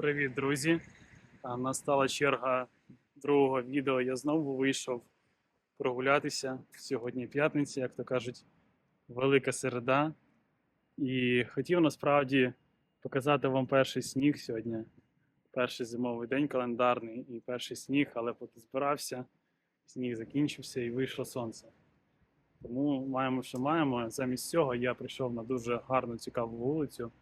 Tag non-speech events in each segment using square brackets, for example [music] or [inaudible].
Привіт, друзі! Настала черга другого відео. Я знову вийшов прогулятися. Сьогодні п'ятниця, як то кажуть, велика середа. І хотів насправді показати вам перший сніг сьогодні. Перший зимовий день календарний і перший сніг, але поки збирався, сніг закінчився і вийшло сонце. Тому маємо, що маємо. Замість цього я прийшов на дуже гарну, цікаву вулицю,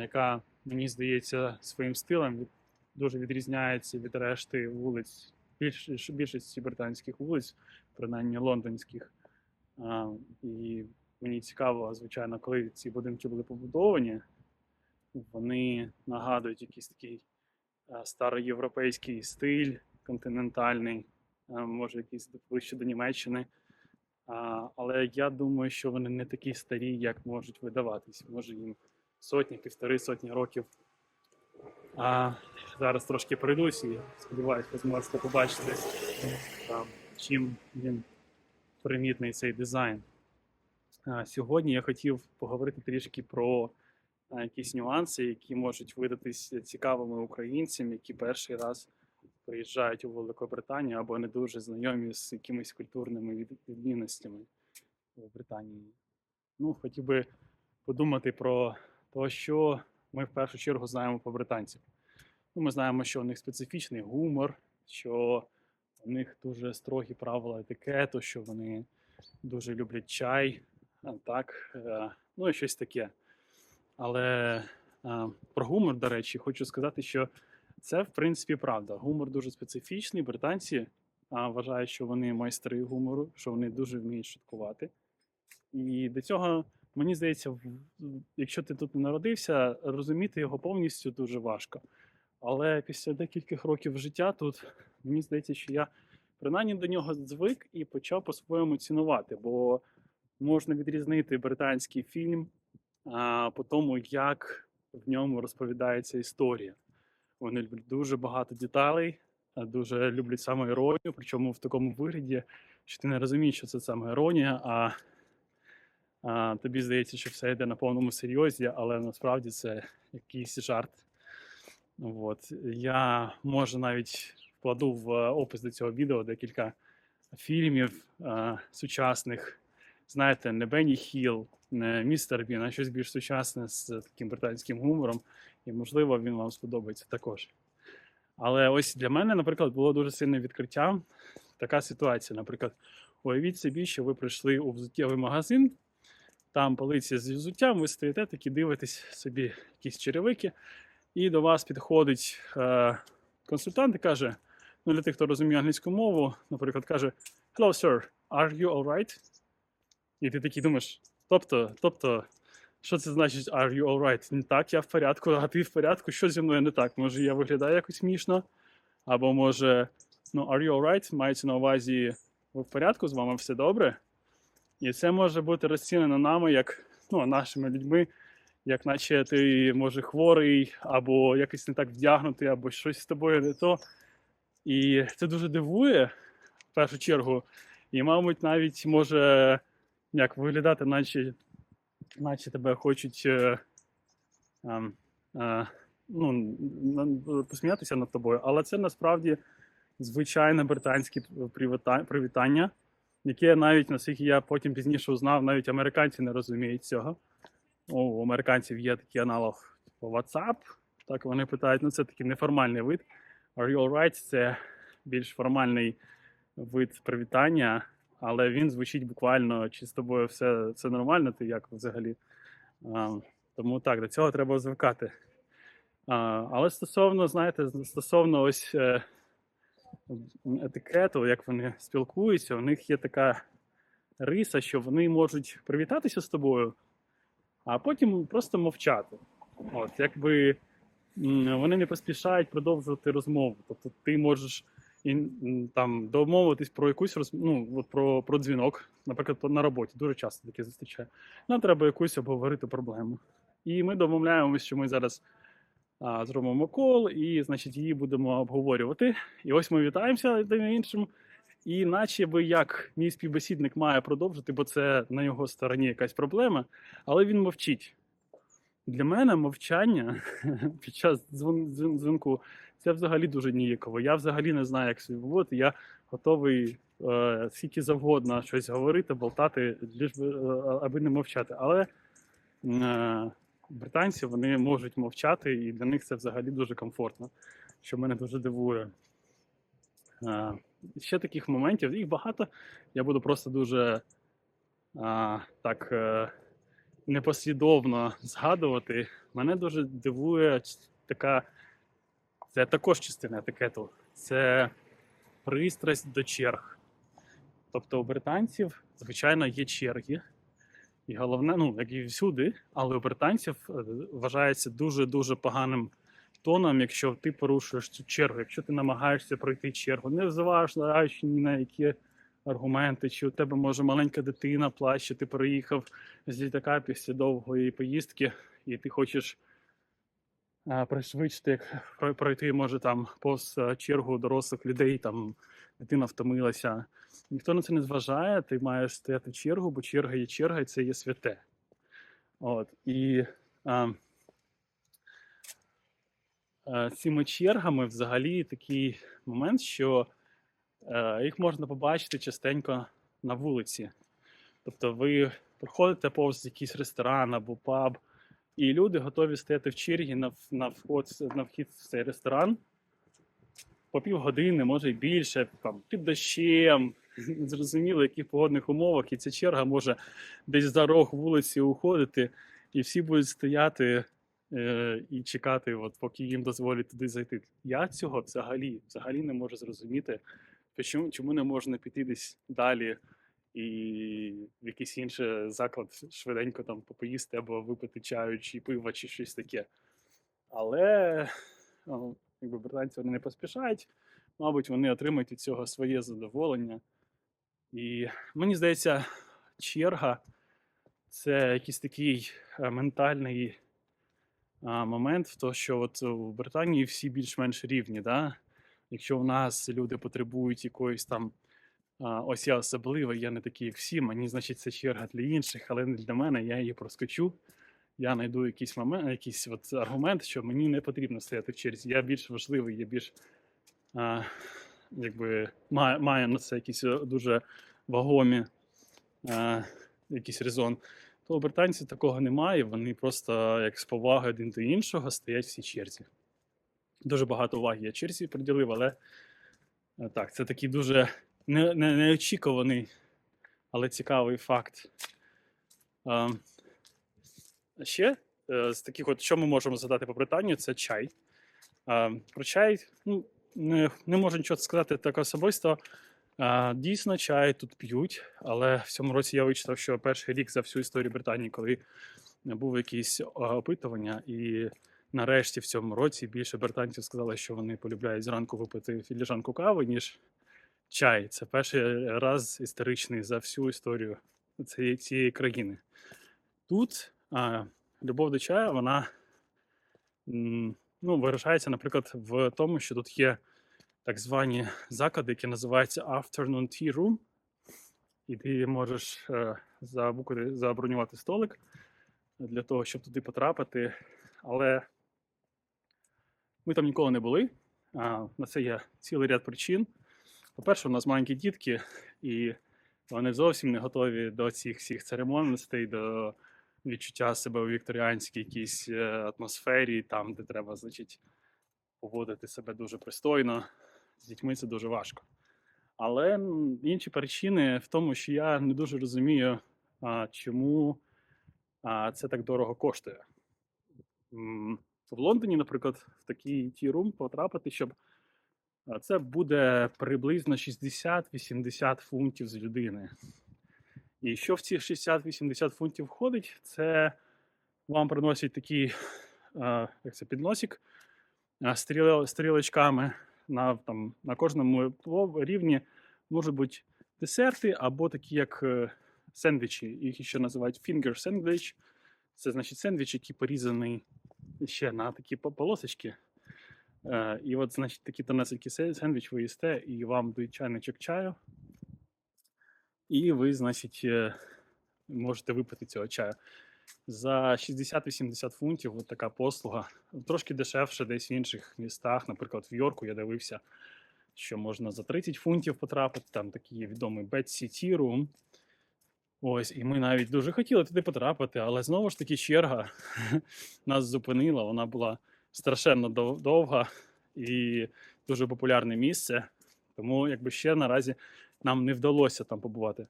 яка, мені здається, своїм стилем дуже відрізняється від решти вулиць, більш, більшості британських вулиць, принаймні лондонських. І мені цікаво, звичайно, коли ці будинки були побудовані, вони нагадують якийсь такий староєвропейський стиль, континентальний, може якийсь ближче до Німеччини. Але я думаю, що вони не такі старі, як можуть видаватись. Може їм сотні, півтори сотні років. А зараз трошки пройдусь і сподіваюся, зможете побачити, там, чим він примітний цей дизайн. А, сьогодні я хотів поговорити трішки про якісь нюанси, які можуть видатись цікавими українцям, які перший раз приїжджають у Великобританію або не дуже знайомі з якимись культурними відмінностями в Британії. Ну, хотів би подумати про те, що ми в першу чергу знаємо про британців. Ну, ми знаємо, що у них специфічний гумор, що у них дуже строгі правила етикету, що вони дуже люблять чай, так, е, ну і щось таке. Але е, про гумор, до речі, хочу сказати, що це в принципі правда. Гумор дуже специфічний. Британці вважають, що вони майстри гумору, що вони дуже вміють шуткувати. І до цього, мені здається, якщо ти тут не народився, розуміти його повністю дуже важко. Але після декількох років життя тут, мені здається, що я принаймні до нього звик і почав по-своєму цінувати, бо можна відрізнити британський фільм а, по тому, як в ньому розповідається історія. Вони люблять дуже багато деталей, дуже люблять саме іронію, причому в такому вигляді, що ти не розумієш, що це саме іронія, а, тобі здається, що все йде на повному серйозі, але насправді це якийсь жарт. От. Я може навіть вкладу в опис до цього відео декілька фільмів сучасних. Знаєте, не Бенні Хіл, не Містер Бін, а щось більш сучасне з таким британським гумором, і можливо він вам сподобається також. Але ось для мене, наприклад, було дуже сильне відкриття така ситуація. Наприклад, уявіть собі, що ви прийшли у взуттєвий магазин, там полиція з взуттям, ви стоїте такі, дивитесь собі якісь черевики, і до вас підходить е, консультант і каже: ну, для тих, хто розуміє англійську мову, наприклад, каже: Hello, sir, are you alright? І ти такий думаєш, тобто, тобто, що це значить are you alright? Не так, я в порядку, а ти в порядку, що зі мною не так? Може, я виглядаю якось смішно? Або може, ну, are you alright? Мається на увазі, ви в порядку, з вами все добре? І це може бути розцінено нами, як ну, нашими людьми, як наче ти може хворий, або якось не так вдягнутий, або щось з тобою не то. І це дуже дивує в першу чергу. І, мабуть, навіть може як виглядати, наче, наче тебе хочуть е, ем, е, ну, посміятися над тобою. Але це насправді звичайне британське привітання, яке навіть, наскільки я потім пізніше узнав, навіть американці не розуміють цього. У американців є такий аналог по WhatsApp. Так вони питають, ну це такий неформальний вид. Are you alright? Це більш формальний вид привітання, але він звучить буквально, чи з тобою все, все нормально, ти як взагалі. А, тому так, до цього треба звикати. А, але стосовно, знаєте, стосовно ось е, етикету, як вони спілкуються, у них є така риса, що вони можуть привітатися з тобою, а потім просто мовчати. От, якби вони не поспішають продовжувати розмову. Тобто ти можеш і, там домовитись про якусь роз... ну, про, про дзвінок, наприклад, на роботі. Дуже часто таке зустрічаю. Нам треба якусь обговорити проблему. І ми домовляємося, що ми зараз зробимо кол, і, значить, її будемо обговорювати. І ось ми вітаємося один іншим. І наче би як мій співбесідник має продовжити, бо це на його стороні якась проблема, але він мовчить. Для мене мовчання [laughs] під час дзвінку це взагалі дуже ніяково. Я взагалі не знаю, як себе поводити. Я готовий е, завгодно щось говорити, болтати, лиш би, е, аби не мовчати. Але е, британці вони можуть мовчати, і для них це взагалі дуже комфортно, що мене дуже дивує. Е, ще таких моментів, їх багато. Я буду просто дуже а, так е, непослідовно згадувати. Мене дуже дивує така. Це також частина етикету. Це пристрасть до черг. Тобто у британців, звичайно, є черги. І головне, ну, як і всюди, але у британців е, вважається дуже-дуже поганим тоном, якщо ти порушуєш цю чергу, якщо ти намагаєшся пройти чергу, не зважаючи ні на які аргументи, чи у тебе може маленька дитина плаче, ти переїхав з літака після довгої поїздки, і ти хочеш а, пришвидшити, як про- пройти, може там повз е, чергу дорослих людей, там дитина втомилася. Ніхто на це не зважає, ти маєш стояти в чергу, бо черга є черга, і це є святе. От. І а, а, цими чергами взагалі такий момент, що е, їх можна побачити частенько на вулиці. Тобто ви проходите повз якийсь ресторан або паб, і люди готові стояти в чергі на, на, вход, на вхід в цей ресторан по півгодини, може й більше, там, під дощем, [laughs] зрозуміло, яких погодних умовах, і ця черга може десь за рог вулиці уходити, і всі будуть стояти е, і чекати, от, поки їм дозволять туди зайти. Я цього взагалі, взагалі не можу зрозуміти, чому, чому не можна піти десь далі і в якийсь інший заклад швиденько там попоїсти або випити чаю чи пива, чи щось таке. Але о, якби британці вони не поспішають, мабуть, вони отримають від цього своє задоволення. І мені здається, черга це якийсь такий е, ментальний момент, в то, що от у Британії всі більш-менш рівні. Да? Якщо в нас люди потребують якоїсь там ось я особливий, я не такий, як всі, мені значить це черга для інших, але не для мене, я її проскочу. Я знайду якийсь момент, якийсь от аргумент, що мені не потрібно стояти в черзі. Я більш важливий, я більш а, якби маю, маю на це якісь е, дуже вагомі а, якийсь резон. То у британців такого немає, вони просто як з поваги один до іншого стоять в цій черзі. Дуже багато уваги я черзі приділив, але е, так, це такий дуже не, не, неочікуваний, але цікавий факт. Ще е, з таких, от, що ми можемо згадати по Британії, це чай. Про чай ну, не, не можу нічого сказати так особисто. Дійсно, чай тут п'ють, але в цьому році я вичитав, що перший рік за всю історію Британії, коли був якісь опитування, і нарешті в цьому році більше британців сказали, що вони полюбляють зранку випити філіжанку кави, ніж чай. Це перший раз історичний за всю історію цієї країни. Тут а, любов до чаю, вона ну, виражається, наприклад, в тому, що тут є так звані заклади, які називаються Afternoon Tea Room. І ти можеш е, забронювати столик для того, щоб туди потрапити. Але ми там ніколи не були. На це є цілий ряд причин. По-перше, у нас маленькі дітки, і вони зовсім не готові до цих всіх церемонностей, до відчуття себе у вікторіанській якійсь е, атмосфері, там, де треба, значить, поводити себе дуже пристойно. З дітьми це дуже важко. Але інші причини в тому, що я не дуже розумію, чому це так дорого коштує. В Лондоні, наприклад, в такий ті-рум потрапити, щоб це буде приблизно 60-80 фунтів з людини. І що в ці 60-80 фунтів входить, це вам приносять такий як це, підносик стріл- стрілочками на, там, на кожному рівні можуть бути десерти або такі, як е, сендвічі. Їх ще називають finger sandwich. Це значить сендвіч, який порізаний ще на такі полосочки. Е, І от, значить, тонесенький се- сендвіч ви їсте, і вам дають чайничок чаю. І ви, значить, е, можете випити цього чаю. за 60-80 фунтів. От така послуга. Трошки дешевше десь в інших містах. Наприклад, в Йорку я дивився, що можна за 30 фунтів потрапити. Там такий є відомий Betsy Tea Room. Ось, і ми навіть дуже хотіли туди потрапити, але знову ж таки черга [laughs] нас зупинила. Вона була страшенно довга і дуже популярне місце. Тому якби ще наразі нам не вдалося там побувати.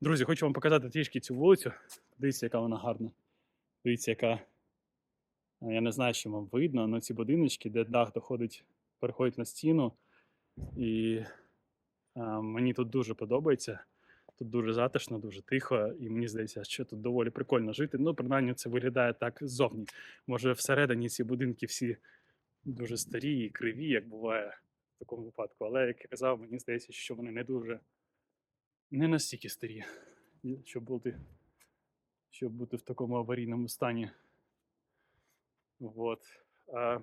Друзі, хочу вам показати трішки цю вулицю. Дивіться, яка вона гарна. Дивіться, яка. е, Я не знаю, чи вам видно, але ці будиночки, де дах доходить, переходить на стіну. І а, мені тут дуже подобається. Тут дуже затишно, дуже тихо, і мені здається, що тут доволі прикольно жити. Ну, принаймні, це виглядає так ззовні. Може, всередині ці будинки всі дуже старі і криві, як буває в такому випадку. Але, як я казав, мені здається, що вони не дуже не настільки старі, щоб бути, щоб бути в такому аварійному стані. Вот. А,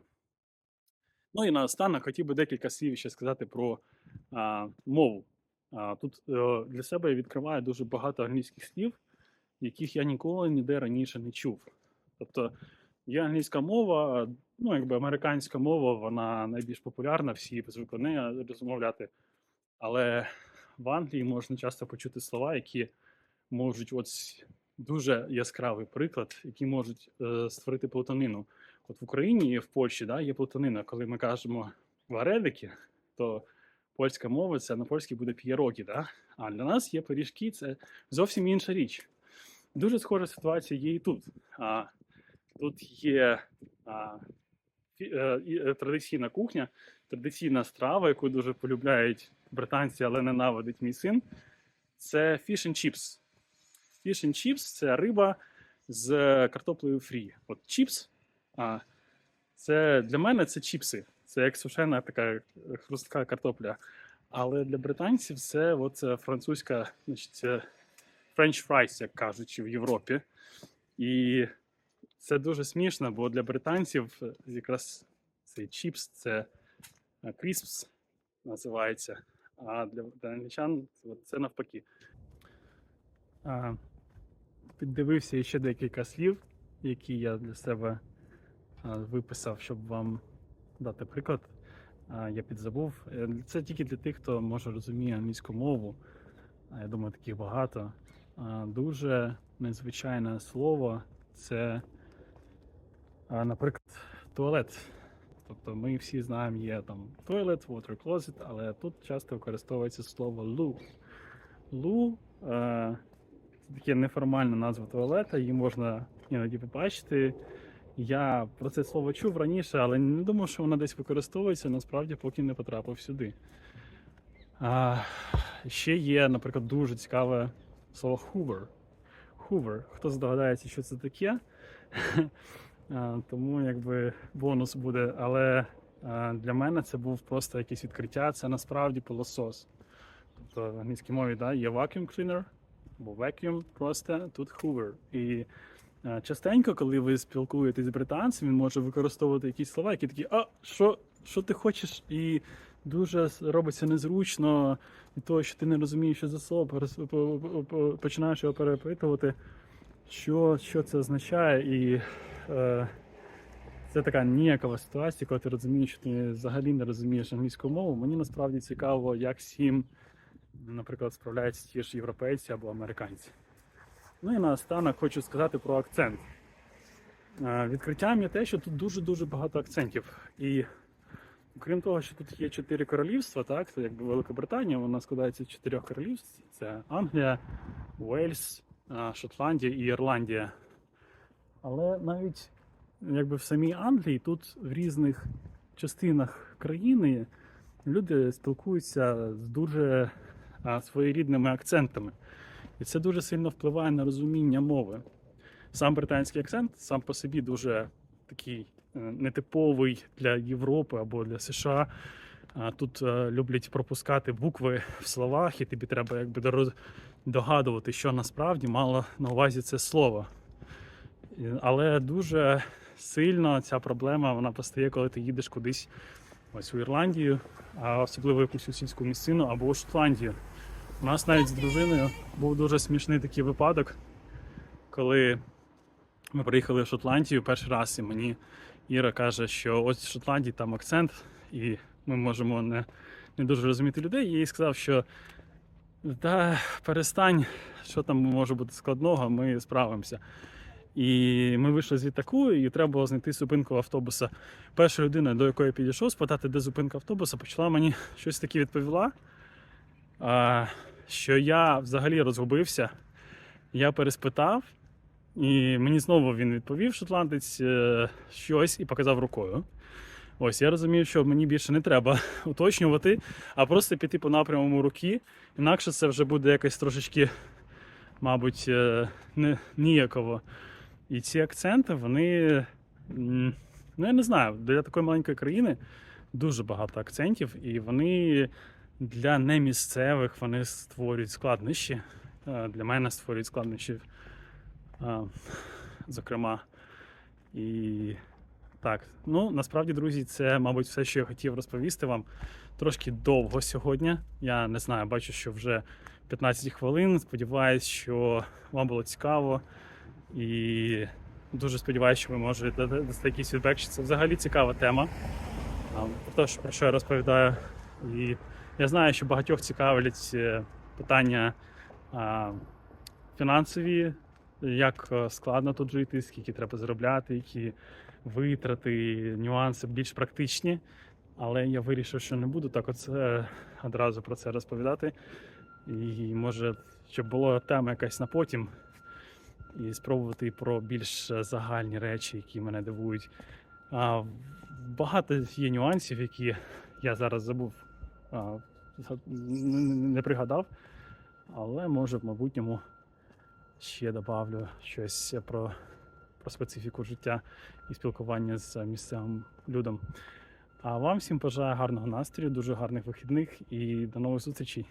ну і наостанок хотів би декілька слів ще сказати про а, мову. А, тут е, для себе я відкриваю дуже багато англійських слів, яких я ніколи ніде раніше не чув. Тобто є англійська мова, ну якби американська мова, вона найбільш популярна, всі звикли розмовляти. Але в Англії можна часто почути слова, які можуть, от дуже яскравий приклад, які можуть е, створити плутанину. От в Україні і в Польщі да, є плутанина. Коли ми кажемо варедики, то польська мова це на польській буде п'єрогі, да? а для нас є пиріжки, це зовсім інша річ. Дуже схожа ситуація є і тут. А, тут є а, традиційна кухня, традиційна страва, яку дуже полюбляють британці, але ненавидить мій син. Це fish and chips. Fish and chips – це риба з картоплею фрі. От чіпс, а, це для мене це чіпси. Це як сушена така хрустка картопля. Але для британців це от е, французька, значить, French fries, як кажуть в Європі. І це дуже смішно, бо для британців е, якраз цей чіпс це е, crisps називається. А для, англічан це навпаки. А, піддивився ще декілька слів, які я для себе виписав, щоб вам дати приклад. Я підзабув. Е, Це тільки для тих, хто може розуміє англійську мову. А, Я думаю, таких багато. Дуже незвичайне слово це, наприклад, туалет. Тобто ми всі знаємо, є там toilet, water closet, але тут часто використовується слово loo. Loo е, це таке неформальна назва туалета, її можна іноді побачити. Я про це слово чув раніше, але не думав, що воно десь використовується, насправді, поки не потрапив сюди. А, ще є, наприклад, дуже цікаве слово Hoover. Hoover. Хто здогадається, що це таке? А, Тому якби бонус буде. Але для мене це був просто якесь відкриття. Це насправді пилосос. Тобто в англійській мові да, є vacuum cleaner або vacuum просто, тут Hoover. І частенько, коли ви спілкуєтесь з британцем, він може використовувати якісь слова, які такі, а що, що ти хочеш? І дуже робиться незручно від того, що ти не розумієш, що за слово, починаєш його перепитувати, що, що це означає. І е, це така ніякова ситуація, коли ти розумієш, що ти взагалі не розумієш англійську мову. Мені насправді цікаво, як всім, наприклад, справляються ті ж європейці або американці. Ну і наостанок хочу сказати про акцент. Е, Відкриттям є те, що тут дуже-дуже багато акцентів. І крім того, що тут є чотири королівства, так, то якби Великобританія, вона складається з чотирьох королівств: це Англія, Уельс, Шотландія і Ірландія. Але навіть якби в самій Англії тут в різних частинах країни люди спілкуються з дуже своєрідними акцентами. І це дуже сильно впливає на розуміння мови. Сам британський акцент сам по собі дуже такий е, нетиповий для Європи або для США. Тут е, люблять пропускати букви в словах, і тобі треба якби догадувати, що насправді мало на увазі це слово. Але дуже сильно ця проблема вона постає, коли ти їдеш кудись ось у Ірландію, а особливо якусь сільську місцину або у Шотландію. У нас навіть з дружиною був дуже смішний такий випадок, коли Ми приїхали в Шотландію перший раз, і мені Іра каже, що ось в Шотландії там акцент, і ми можемо не, не дуже розуміти людей. І я їй сказав, що та перестань, що там може бути складного, ми справимося. І ми вийшли з літаку, і треба було знайти зупинку автобуса. Перша людина, до якої я підійшов, спитати, де зупинка автобуса, почала мені щось таке відповіла, що я взагалі розгубився. Я переспитав, і мені знову він відповів, шотландець, е, щось і показав рукою. Ось я розумію, що мені більше не треба [laughs] уточнювати, а просто піти по напряму руки. Інакше це вже буде якось трошечки, мабуть, е, не, ніяково. І ці акценти, вони, ну я не знаю, для такої маленької країни дуже багато акцентів, і вони для немісцевих вони створюють складнощі. Е, Для мене створюють складнощі, е, зокрема. І так, ну насправді, друзі, це, мабуть, все, що я хотів розповісти вам. Трошки довго сьогодні. Я не знаю, бачу, що вже 15 хвилин. Сподіваюсь, що вам було цікаво. І дуже сподіваюся, що ви можете дати якийсь фідбек, що це взагалі цікава тема. Про те, про що я розповідаю. І я знаю, що багатьох цікавлять е, питання а, фінансові, як е, складно тут жити, скільки треба заробляти, які витрати, нюанси більш практичні. Але я вирішив, що не буду так оце одразу про це розповідати. І може, щоб була тема якась на потім, і спробувати про більш загальні речі, які мене дивують. А, багато є нюансів, які я зараз забув, а, не- пригадав, але може в майбутньому ще добавлю щось про, про специфіку життя і спілкування з місцевим людом. А вам всім бажаю гарного настрою, дуже гарних вихідних і до нових зустрічей.